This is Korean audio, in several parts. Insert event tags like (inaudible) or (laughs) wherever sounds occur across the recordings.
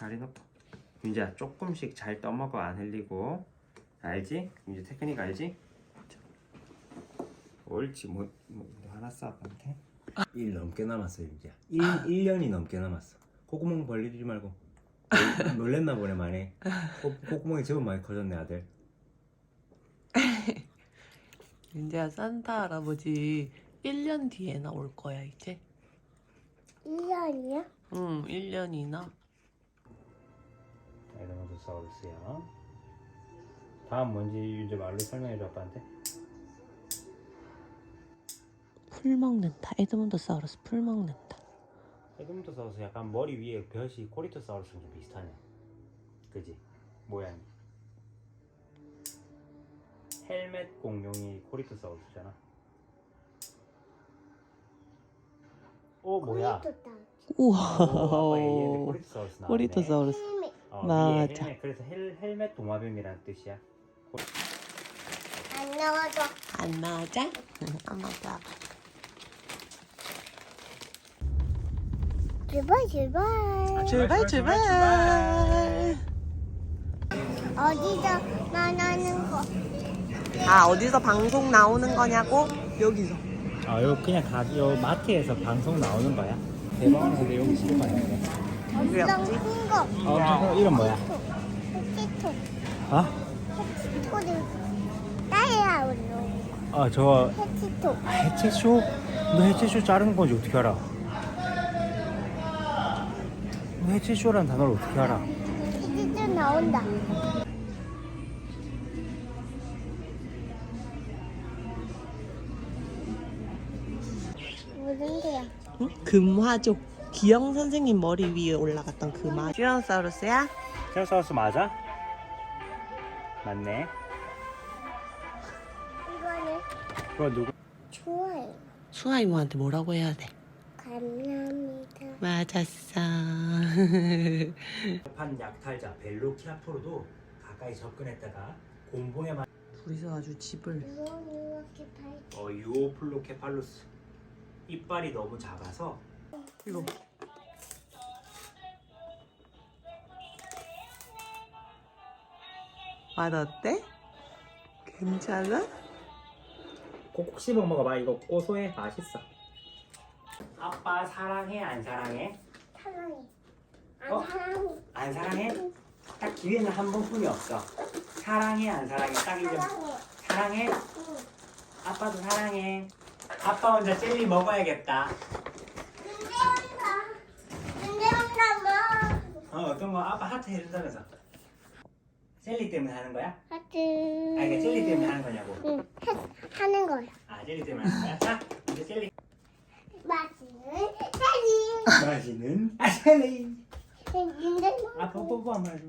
다리 놓고 윤지야 조금씩 잘 떠먹어 안 흘리고 알지? 윤지 테크닉 알지? 자. 옳지 뭐, 뭐 화났어 아빠한테? 1 넘게 남았어 윤지야 1, 1년이 넘게 남았어 콧구멍 벌리지 말고 놀- 놀랬나 보네 많이 코, 콧구멍이 제법 많이 커졌네 아들 (laughs) 윤재야 산타 할아버지 1년 뒤에 나 올 거야 이제 1년이요? 응 1년이나 에드모드 사우루스야 다음 뭔지 윤지 말로 설명해줘 아빠한테. 풀 먹는다. 에드문드사우루스 풀 먹는다. 에드모드사우루스 약간 머리 위에 벼이 코리토 사우루스랑 좀 비슷하네. 그지? 모양이. 헬멧 공룡이 코리토 사우루스잖아. 오 뭐야? 코리토다. 오, 얘기했는데 우와 코리토 사우루스 나왔네. 코리토사우루스. 어, 맞아. 위에 헬멧, 그래서 헬, 헬멧 도마뱀이라는 뜻이야 안 나와도 안 맞아? 응, 안 맞아 출발 출발. 출발 출발 어디서 만나는 거? 아 어디서 방송 나오는 거냐고? 여기서 아, 요 그냥 가, 요 마트에서 방송 나오는 거야. 대박은 근데 여기 아니네. 엄청 큰 거. 어, 어, 이름 뭐야? 해치토. 어? 해치토를 따라오는 아, 저 해치토. 해체쇼? 너 해체쇼 자른 건지 어떻게 알아? 너 해체쇼라는 단어를 어떻게 알아? 해치토 나온다. 무슨 데야? 응? 금화족 기영 선생님 머리 위에 올라갔던 금화 티라노사우루스야? 티라노사우루스 맞아? 맞네. 이거는 그거 누구? 좋아요. 수아 이모한테 뭐라고 해야 돼? 감사합니다. 맞았어 (laughs) 판 약탈자 벨로키아토르도 가까이 접근했다가 곰봉에만 둘이서 아주 집을 이거는 이렇게 발. 어, 유오플로케팔루스 이빨이 너무 작아서 이거 맛 어때? 괜찮아? 꼭꼭 씹어 먹어봐 이거 고소해 맛있어 아빠 사랑해 안 사랑해? 사랑해. 안 어? 사랑해. 안 사랑해? 딱 기회는 한 번뿐이 없어 사랑해 안 사랑해 딱 이름 사랑해. 사랑해? 응. 아빠도 사랑해 아빠 혼자 젤리 먹어야겠다 근데 온다. 근데 온다 뭐. 어 어떤 거 아빠 하트 해준다면서 젤리 때문에 하는 거야? 하트. 아 이게 젤리 때문에 하는 거냐고 응. 하, 하는 거야. 아 젤리 때문에 하는 거야? 자 이제 젤리 맛있는 젤리. 맛있는 아 젤리 근데 뭐. 아 뽀뽀뽀 한번 해줘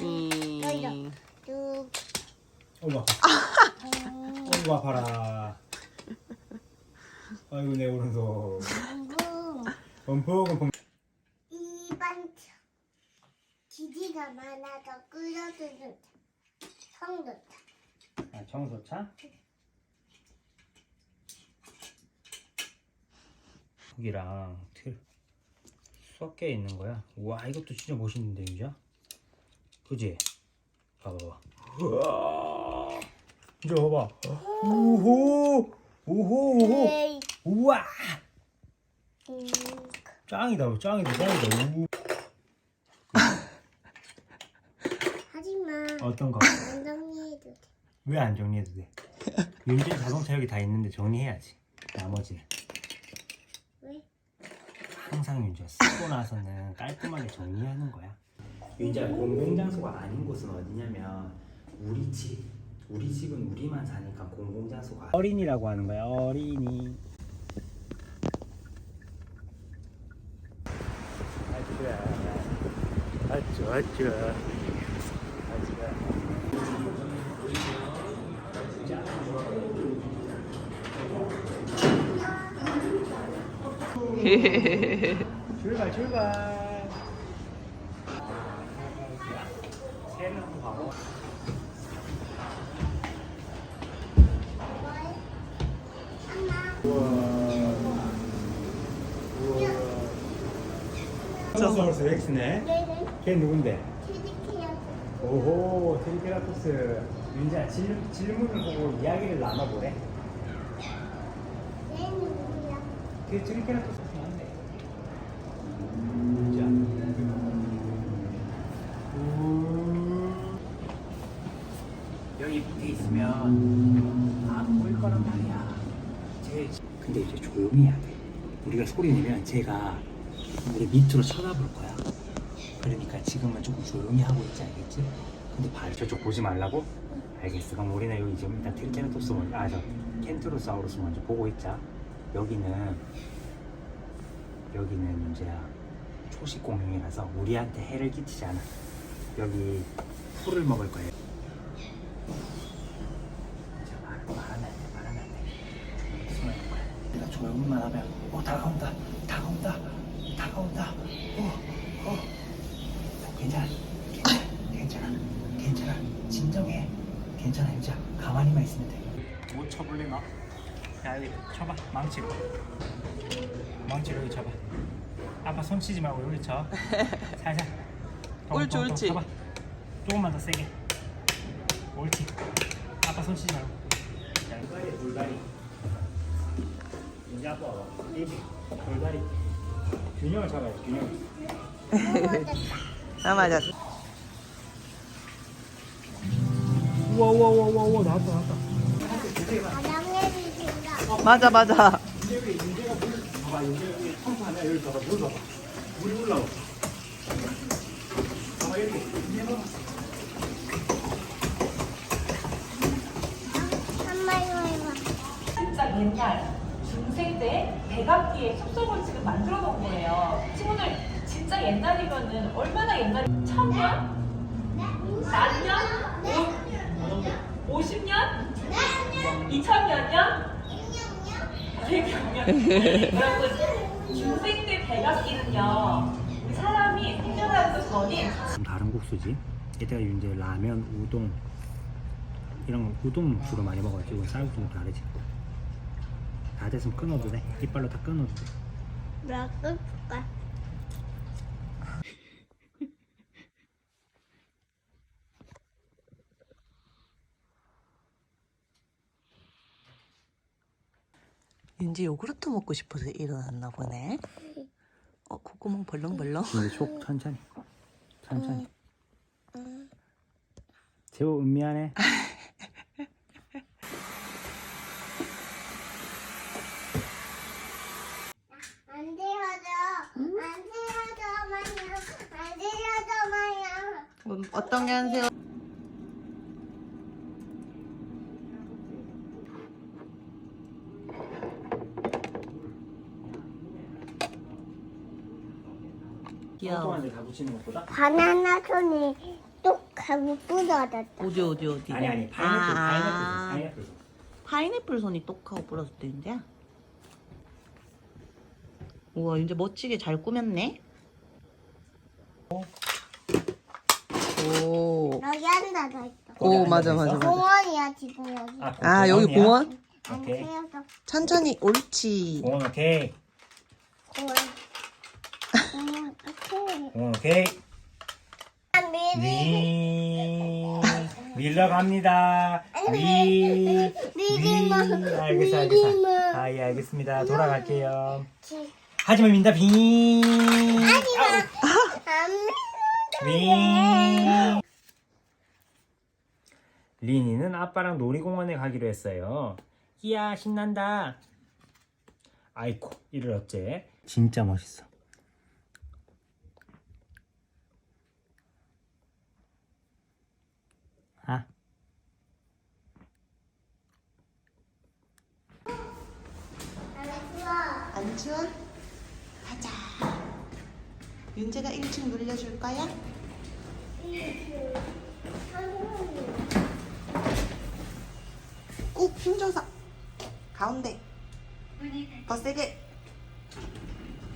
음. 뚝. 어머 어이구 아파라 아이고 내 오른손 붕. 펌펑펌펑 이반차. 기지가 많아서 끓여주는 성도차. 아, 청소차 여기랑 틀 섞여 있는 거야 와 이것도 진짜 멋있는데 유자 그지? 봐봐봐 우와 진짜 봐봐 오호 오호 오호 에이. 우와 음. 짱이다 짱이다 짱이다 우. 하지만 어떤 거? 안 정리해도 돼. 왜 안 정리해도 돼? 윤진 자동차 여기 다 있는데 정리해야지. 나머지 왜? 항상 윤지가 쓰고 나서는 깔끔하게 정리하는 거야. 윤지야 공공장소가 아닌 곳은 어디냐면 우리 집. 우리 집은 우리만 사니까 공공장소가 어린이라고 하는 거야. 어린이. 아쭈 아쭈. 출발 출발 새는. 우와 우와 트라노사우루스 렉스네. 얘는 걔 누군데? 트리케라토스. 오호 트리케라토스. 윤지야 질, 질문을 보고 이야기를 나눠보래. 얘는 누구야? 걔 트리케라토스 맞네. 윤지야. 여기 밑에 있으면 안 보일 거란 말이야. 쟤 근데 이제 조용히 해야 돼. 우리가 소리 내면 쟤가 우리 밑으로 쳐다볼 거야. 그러니까 지금은 조금 조용히 하고 있지 알겠지? 근데 발 저쪽 보지 말라고? 알겠어. 그럼 우리는 여기 지금 일단 트리케라토스 먼저, 아, 저 켄트로사우루스 먼저 보고 있자. 여기는 여기는 문제야. 초식 공룡이라서 우리한테 해를 끼치지 않아. 여기 풀을 먹을 거예요. 자, 말, 말하면 안 돼, 말하면 안 돼. 내가 조용히만 하면, 어, 다가온다, 다가온다, 다가온다, 어, 어. 괜찮아, 괜찮아, 괜찮아, 괜찮아. 진정해. 괜찮아, 유자. 가만히만 있으면 돼. 못 쳐볼래, 너? 야, 여기 쳐봐, 망치로. 망치로 여기 쳐봐. 아빠 손 치지 말고 여기 쳐. (laughs) 살살. 더, 옳지, 옳지. 쳐봐. 조금만 더 세게. 옳지. 아빠 손 치지 말고. 자, 돌다리, 돌다리. 이제 아빠 입이 돌다리. 균형을 잡아야지, 균형. 아 맞아. 우와, 우와, 우와, 우와, 우와, 나왔다, 나왔다. 맞아 맞아. 봐봐, 여기 여기 펌프하냐 여기 봐봐, 물 봐봐. 물이 올라와. 봐봐, 이렇게. 한 마리만 해봐. 진짜 옛날 중생 때 백악기의 숲속을 지금 만들어 놓은 거예요. 친구들 진짜 옛날이면은 얼마나 옛날? 천년? 만년? 오, 50년? 2000년 년? 100년? (laughs) 여러분 중생 때 백악기는요 사람이 생겨나는 전이 좀 다른 국수지. 이때가 이제 라면, 우동 이런 거 우동 주로 많이 먹어야지. 이건 쌀국수는 다르지. 다 됐으면 끊어도 돼. 이빨로 다 끊어도 돼. 몇 줄까? (laughs) 윤지 요구르트 먹고 싶어서 일어났나 보네. 어 콧구멍 벌렁벌렁. 근데 속 천천히. 천천히. 재호 미안해. (laughs) 안 되어져. 안 되어져 마냥. 안 되어져 음, 어떤 게 하세요? 귀여워. 엉뚱한 데다 붙이는 것보다 바나나 손이 똑 하고 부러졌다. 어디 어디 어디? 아니 아니 파인애플 아, 파인애플 파인애플 파인애플 손이 똑하고 부러졌대 윤지야. 우와 윤지 멋지게 잘 꾸몄네. 오. 여기 하나 더 있어. 오 거기 맞아 앉아서 맞아 있어? 맞아. 공원이야 지금 여기. 아 여기 공원이야? 공원? 안 오케이. 되어서 천천히 옳지. 공원 오케이 공원. 공원. 오케이. 공원 오케이 미리. 위 밀러 갑니다 위 미리 뭐. 위. 알겠어 미리 뭐. 알겠어 아예 알겠습니다 돌아갈게요 지- 하지만 민다 비안위 리니는 아빠랑 놀이공원에 가기로 했어요 이야 신난다 아이고 이를 어째 진짜 멋있어 아 안 추워? 가자. 윤재가 1층 눌려줄 거야? 꾹 힘줘서. 가운데. 더 세게.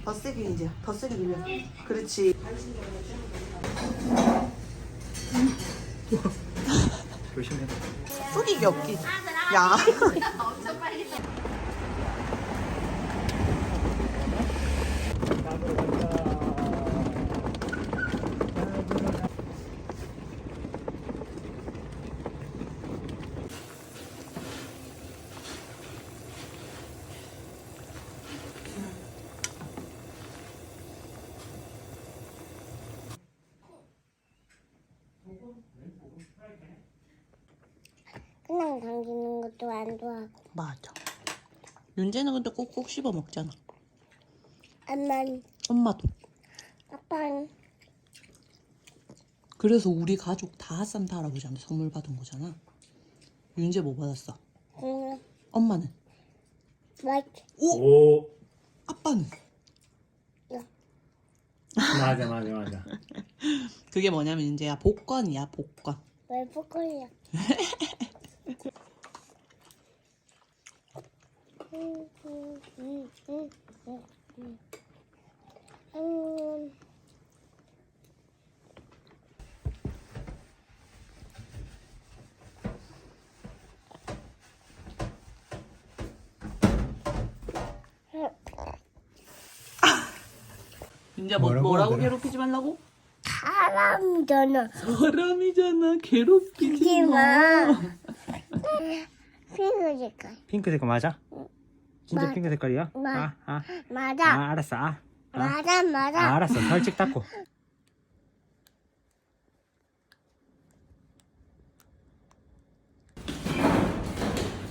더 세게 이제. 더 세게 눌려 그렇지. 조심해. 속이기 없기. 야 (laughs) (laughs) 펜랑 당기는 것도 안 좋아하고. 맞아. 윤재는 근데 꼭꼭 씹어 먹잖아. 엄마는, 엄마도. 아빠는 그래서 우리 가족 다 산타 할아버지한테 선물 받은 거잖아. 윤재 뭐 받았어? 그냥 엄마는? 맞지. 오 아빠는? 맞아 맞아 맞아 그게 뭐냐면 윤재야 복권이야 복권. 왜 포콜이야? (laughs) 음. 윤재 뭐, 뭐라고 뭐라고 하더라? 괴롭히지 말라고? 사람이잖아. 사람이잖아 괴롭히지 마. (laughs) 핑크 색깔. 핑크 색깔 맞아? 진짜 맞- 핑크 색깔이야? 맞- 아, 아, 맞아. 아 알았어 아, 아, 맞아, 맞아. 아 알았어 벌칙 닦고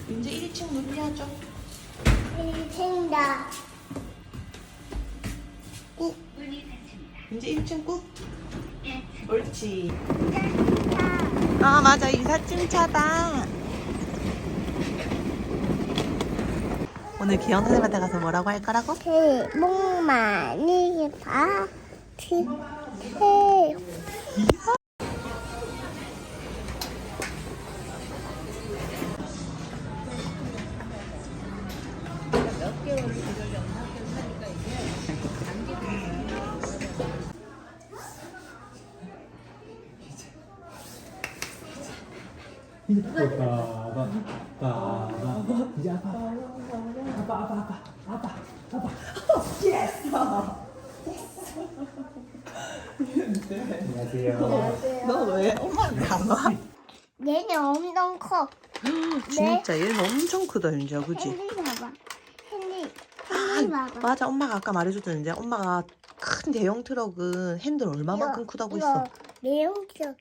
윤재 1층 놀려줘. 생다. 꾹. 윤재 1층 꾹. 옳지. 아 맞아 이삿짐 차다. 오늘 기영 선생님한테 가서 뭐라고 할 거라고? 새해 복 많이 받으세요. 이제 아빠 아빠 아빠 아빠 아빠 아빠 안녕하세요 너 왜 엄마한테 안 와? 얘는 엄청 커. (gasps) 진짜 얘는 엄청 크다 윤재야 그치? 핸디 봐봐. 핸디. 핸디 봐봐. 맞아 엄마가 아까 말해줬던 이제 엄마가 큰 대형 트럭은 핸들 얼마만큼 크다고 했어 내용 기억.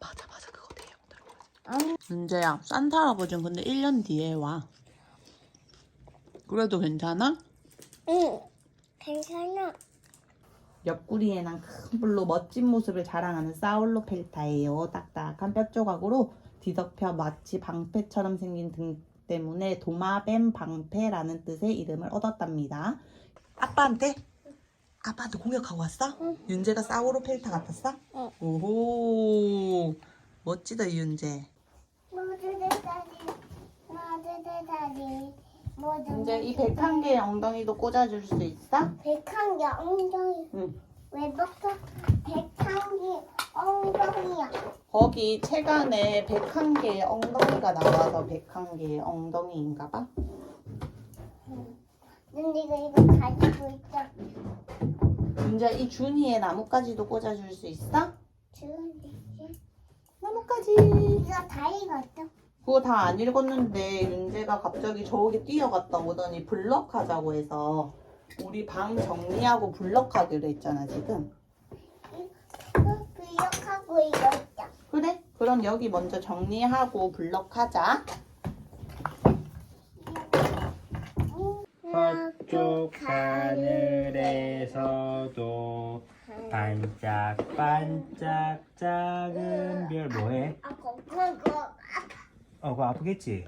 맞아 맞아 그거 대형 트럭 음. 윤재야 산타 할아버지는 근데 1년 뒤에 와 그래도 괜찮아? 응. 괜찮아. 옆구리에는 큰 불로 멋진 모습을 자랑하는 사울로 펠타예요. 딱딱한 뼈 조각으로 뒤덮여 마치 방패처럼 생긴 등 때문에 도마뱀 방패라는 뜻의 이름을 얻었답니다. 아빠한테? 아빠한테 공격하고 왔어? 응. 윤재가 사우로 펠타 같았어? 응. 오호 멋지다 이 윤재. 모두 대다리. 모두 대다리. 윤재 이 101개의 엉덩이도 꽂아줄 수 있어? 백한 개 엉덩이. 응. 왜부터 백한 개 엉덩이야? 거기 책 안에 101개의 엉덩이가 나와서 101개의 엉덩이인가 봐. 근데 이거 이거 가지고 있다. 윤재 이 준이의 나뭇가지도 꽂아줄 수 있어? 주은지. 나뭇가지. 이거 다 익었어. 그거 다 안 읽었는데 윤재가 갑자기 저기 뛰어갔다 오더니 블럭 하자고 해서 우리 방 정리하고 블럭 하기로 했잖아 지금. 기억하고 이거 있다. 그래? 그럼 여기 먼저 정리하고 블럭 하자. 서쪽 하늘에서도 반짝반짝 작은 별 뭐해? 아까 그거 어 그거 아프겠지?